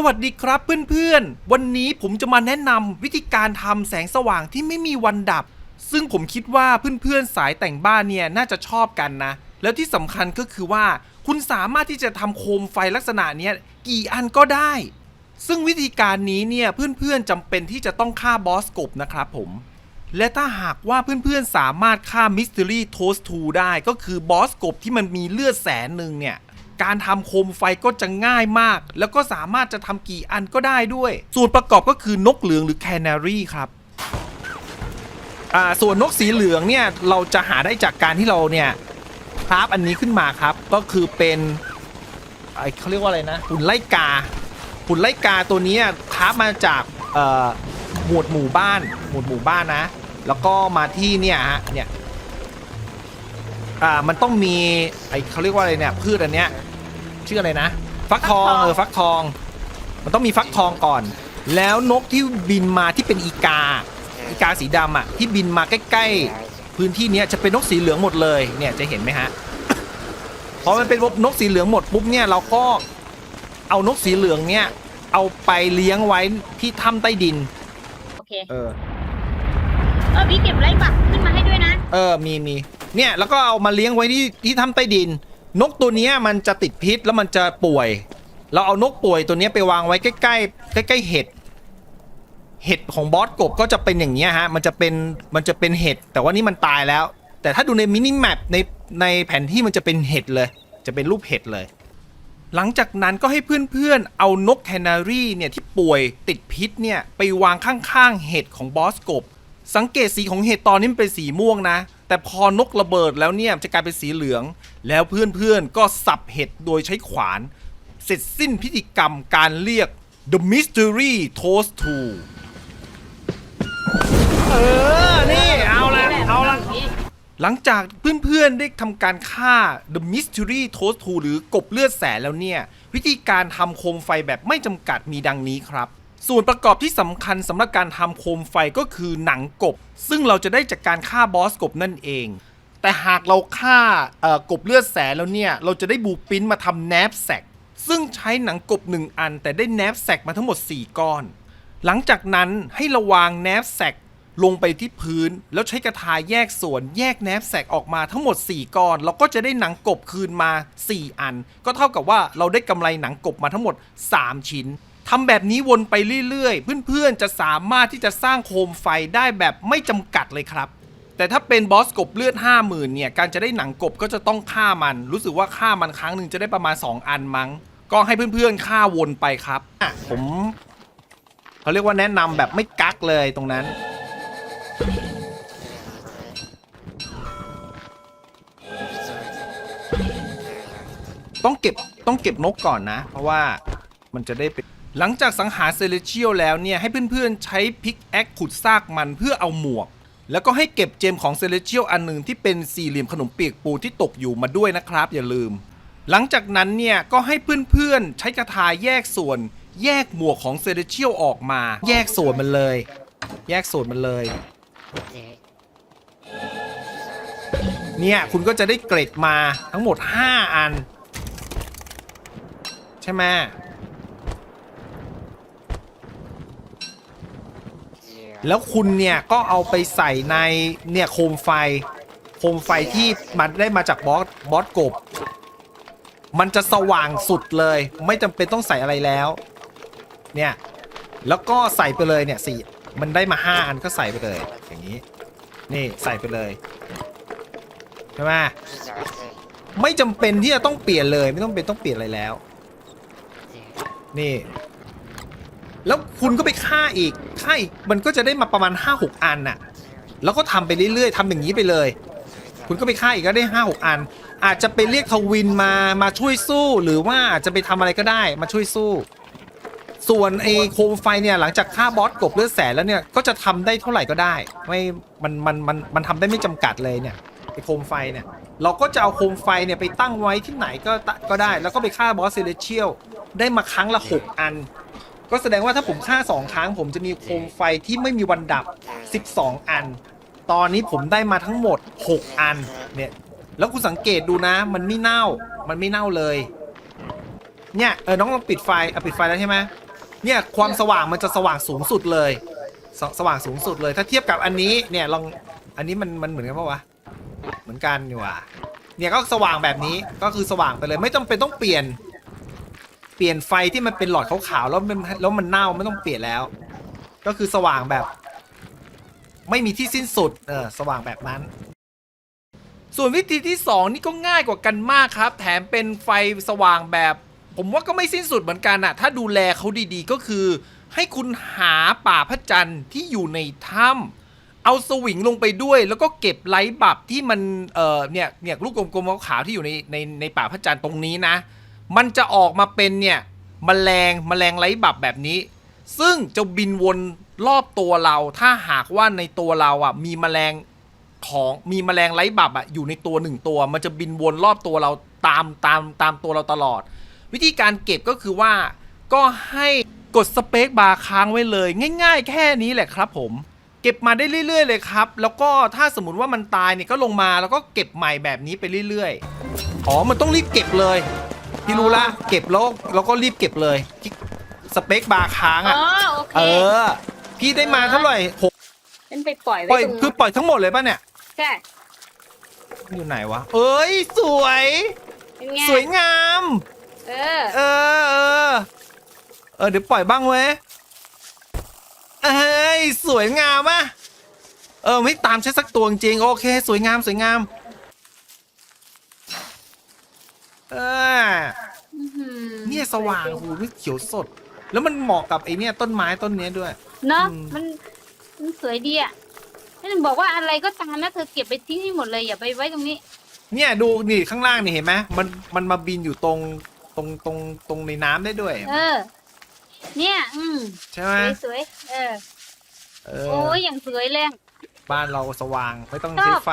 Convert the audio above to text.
สวัสดีครับเพื่อนๆ วันนี้ผมจะมาแนะนำวิธีการทำแสงสว่างที่ไม่มีวันดับ ซึ่งผมคิดว่าเพื่อนๆสายแต่งบ้านเนี่ยน่าจะชอบกันนะ แล้วที่สำคัญก็คือว่า คุณสามารถที่จะทำโคมไฟลักษณะนี้กี่อันก็ได้ ซึ่งวิธีการนี้เนี่ยเพื่อนๆจำเป็นที่จะต้องฆ่าบอสกบนะครับผมและถ้าหากว่าเพื่อนๆสามารถฆ่า Mystery Toast 2ได้ก็คือบอสกบที่มันมีเลือดแสนหนึ่งเนี่ย การทำโคมไฟก็จะง่ายมาก แล้วก็สามารถจะทำกี่อันก็ได้ด้วย ส่วนประกอบก็คือนกเหลืองหรือแคนารีครับส่วนนกสีเหลืองเนี่ยเราจะหาได้จากการที่เราเนี่ยคราฟอันนี้ขึ้นมาครับ ก็คือเป็นเขาเรียกว่าอะไรนะหุ่นไล่กาหุ่นไล่กาตัวนี้คราฟมาจากหมวดหมู่บ้าน หมวดหมู่บ้านนะ แล้วก็มาที่เนี่ยฮะเนี่ยอ่ามันต้องมีไอเขาเรียกว่าอะไรเนี่ยพืชอันเนี้ย ชื่ออะไรนะฟักทองฟักทองเออฟักทอง มันต้องมีฟักทองก่อน แล้วนกที่บินมาที่เป็นอีกา อีกาสีดำอะที่บินมาใกล้ๆ พื้นที่เนี้ยจะเป็นนกสีเหลืองหมดเลยเนี่ยจะเห็นไหมฮะพอมันเป็นนกสีเหลืองหมดปุ๊บเนี่ยเราก็เอานกสีเหลืองเนี่ย เอาไปเลี้ยงไว้ที่ถ้ำใต้ดิน โอเค เออ เออพี่เก็บไล่บักขึ้นมาให้ด้วยนะ เออมีมีเนี่ยแล้วก็เอามาเลี้ยงไว้ที่ที่ถ้ำใต้ดิน นกตัวนี้มันจะติดพิษแล้วมันจะป่วย เราเอานกป่วยตัวนี้ไปวางไว้ใกล้ ๆ ใกล้ ๆ เห็ด เห็ดของบอสกบก็จะเป็นอย่างเงี้ฮะ มันจะเป็น มันจะเป็นเห็ด แต่ว่านี่มันตายแล้ว แต่ถ้าดูในมินิแมปในในแผนที่มันจะเป็นเห็ดเลย จะเป็นรูปเห็ดเลย หลังจากนั้นก็ให้เพื่อนๆ เอานกแคนารีเนี่ยที่ป่วยติดพิษเนี่ยไปวางข้างๆ เห็ดของบอสกบ สังเกตสีของเห็ดตอนนี้มันเป็นสีม่วงนะ แต่พอนกระเบิดแล้วเนี่ยจะกลายเป็นสีเหลือง แล้วเพื่อนๆก็สับเห็ดโดยใช้ขวาน เสร็จสิ้นพิธีกรรมการเรียก The Mystery Toast 2เออ นี่เอาละเอาละหลังจากเพื่อนๆได้ทำการฆ่า The Mystery Toast 2หรือกบเลือดแสนแล้วเนี่ย วิธีการทำโคมไฟแบบไม่จำกัดมีดังนี้ครับ ส่วนประกอบที่สำคัญสำหรับการทำโคมไฟก็คือหนังกบ ซึ่งเราจะได้จากการฆ่าบอสกบนั่นเอง แต่หากเราฆ่ากบเลือดแสแล้วเนี่ย เราจะได้บูปินมาทำแนบแสกซึ่งใช้หนังกบ 1 อัน แต่ได้แนบแสกมาทั้งหมด 4 ก้อน หลังจากนั้นให้ระวางแนบแสกลงไปที่พื้น แล้วใช้กระทาแยกส่วน แยกแนบแสกออกมาทั้งหมด 4 ก้อน เราก็จะได้หนังกบคืนมา 4 อัน ก็เท่ากับว่าเราได้กำไรหนังกบมาทั้งหมด 3 ชิ้น ทำแบบนี้วนไปเรื่อยๆ เพื่อนๆ จะสามารถที่จะสร้างโคมไฟได้แบบไม่จำกัดเลยครับ แต่ถ้าเป็นบอสกบเลือด 50,000 เนี่ย การจะได้หนังกบก็จะต้องฆ่ามัน รู้สึกว่าฆ่ามันครั้งหนึ่งจะได้ประมาณ 2 อันมั้ง ก็ให้เพื่อนๆฆ่าวนไปครับอะผมเขาเรียกว่าแนะนำแบบไม่กักเลยตรงนั้นต้องเก็บต้องเก็บนกก่อนนะ เพราะว่ามันจะได้เป็น หลังจากสังหารเซเลเชียลแล้วเนี่ย ให้เพื่อนๆใช้พิกแอคขุดซากมันเพื่อเอาหมวก แล้วก็ให้เก็บเจมของเซเลเชียลอันหนึ่งที่เป็นสี่เหลี่ยมขนมเปียกปูนที่ตกอยู่มาด้วยนะครับ อย่าลืม หลังจากนั้นเนี่ย ก็ให้เพื่อนๆใช้กระทาแยกส่วน แยกหมวกของเซเลเชียลออกมา แยกส่วนมันเลย แยกส่วนมันเลย เนี่ยคุณก็จะได้เกรดมาทั้งหมด 5 อัน ใช่ไหม แล้วคุณเนี่ยก็เอาไปใส่ในเนี่ยโคมไฟ โคมไฟที่มันได้มาจากบอสบอสกบ มันจะสว่างสุดเลย ไม่จำเป็นต้องใส่อะไรแล้ว เนี่ย แล้วก็ใส่ไปเลยเนี่ยสี่มันได้มาห้าอันก็ใส่ไปเลย อย่างนี้ นี่ใส่ไปเลยใช่ไหมไม่จำเป็นที่จะต้องเปลี่ยนเลย ไม่ต้องเป็นต้องเปลี่ยนอะไรแล้ว นี่ แล้วคุณก็ไปฆ่าอีกฆ่าอีกมันก็จะได้มาประมาณ 5-6 อันน่ะ แล้วก็ทำไปเรื่อยๆทำอย่างนี้ไปเลย คุณก็ไปฆ่าอีกก็ได้ 5-6 อัน อาจจะไปเรียกทวินมามาช่วยสู้ หรือว่าอาจจะไปทำอะไรก็ได้มาช่วยสู้ ส่วนไอ้โคมไฟเนี่ยหลังจากฆ่าบอสกบเลือดแสนแล้วเนี่ยก็จะทำได้เท่าไหร่ก็ได้ ไม่มันมันมันมันทำได้ไม่จำกัดเลยเนี่ยไอ้โคมไฟเนี่ยเราก็จะเอาโคมไฟเนี่ยไปตั้งไว้ที่ไหนก็ก็ได้ แล้วก็ไปฆ่าบอสเซเลเชียลได้มาครั้งละ 6 อัน ก็แสดงว่าถ้าผมฆ่า 2 ครั้ง ผมจะมีโคมไฟที่ไม่มีวันดับ 12 อัน ตอนนี้ผมได้มาทั้งหมด 6 อันเนี่ยแล้วคุณสังเกตดูนะ มันไม่เน่า มันไม่เน่าเลย เนี่ยเออน้องลองปิดไฟอะปิดไฟแล้วใช่ไหมเนี่ยความสว่างมันจะสว่างสูงสุดเลยสสว่างสูงสุดเลย ถ้าเทียบกับอันนี้เนี่ยลองอันนี้มันมันเหมือนกันปะวะเหมือนกันอยู่อะเนี่ยก็สว่างแบบนี้ก็คือสว่างไปเลย ไม่จำเป็นต้องเปลี่ยน เปลี่ยนไฟที่มันเป็นหลอดขาวๆแล้วมันแล้วมันเน่าไม่ต้องเปลี่ยนแล้ว ก็คือสว่างแบบ ไม่มีที่สิ้นสุดเออสว่างแบบนั้น ส่วนวิธีที่ 2 นี่ก็ง่ายกว่ากันมากครับ แถมเป็นไฟสว่างแบบ ผมว่าก็ไม่สิ้นสุดเหมือนกันอะถ้าดูแลเขาดีๆก็คือ ให้คุณหาป่าพระจันทร์ที่อยู่ในถ้ำเอาสวิงลงไปด้วยแล้วก็เก็บไลท์บับที่มันเออเนี่ยเนี่ยลูกกลมๆขาวๆที่อยู่ในในในป่าพระจันทร์ตรงนี้นะ มันจะออกมาเป็นเนี่ยมแมลงมแมลงไร้บับแบบนี้ ซึ่งจะบินวนรอบตัวเรา ถ้าหากว่าในตัวเราอะมีแมลงของมีแมลงไร้บับอะอยู่ในตัวหนึ่งตัว มันจะบินวนรอบตัวเราตามตามตามตัวเราตลอด วิธีการเก็บก็คือว่าก็ให้กดสเปคบาร์ค้างไว้เลย ง่าย ๆ แค่นี้แหละครับผม เก็บมาได้เรื่อย ๆ เลยครับ แล้วก็ถ้าสมมติว่ามันตายเนี่ยก็ลงมาแล้วก็เก็บใหม่แบบนี้ไปเรื่อยๆอ๋อมันต้องรีบเก็บเลย พี่รู้ละเก็บแล้วแล้วก็รีบเก็บเลยที่สเปคบาร์ค้างอ๋อะอโอเคเออ พี่ได้มาเท่าไหร่หกเป็นไปปล่อยปล่ไว้อยตรงคือปล่อยทั้งหมดเลยป่ะเนี่ย ใช่อยู่ไหนวะ เอ้ย สวย เป็นไงสวยงาม เออเออ เออ เออ เดี๋ยวปล่อยบ้างเว้ย เอ้ย สวยงามอะเออ ไม่ตามใช้สักตัวจริงๆโอเค สวยงาม สวยงาม เออ อื้อหือเนี่ยสว่างโอ้โหนี่เขียวสด แล้วมันเหมาะกับไอเนี่ยต้นไม้ต้นเนี้ยด้วย เนาะอืม มันมันสวยดีอะนั่นบอกว่าอะไรก็ตามนะเธอเก็บไปทิ้งให้หมดเลยอย่าไปไว้ตรงนี้ เนี่ยดูนี่ข้างล่างนี่เห็นไหมมันมันมาบินอยู่ตรงตรงตรงตรงในน้ำได้ด้วย เออ เนี่ย อืมใช่ไหมสวยๆเออ เอโอ้อยอย่างสวยเลย บ้านเราสว่างไม่ต้องชอบใช้ไฟ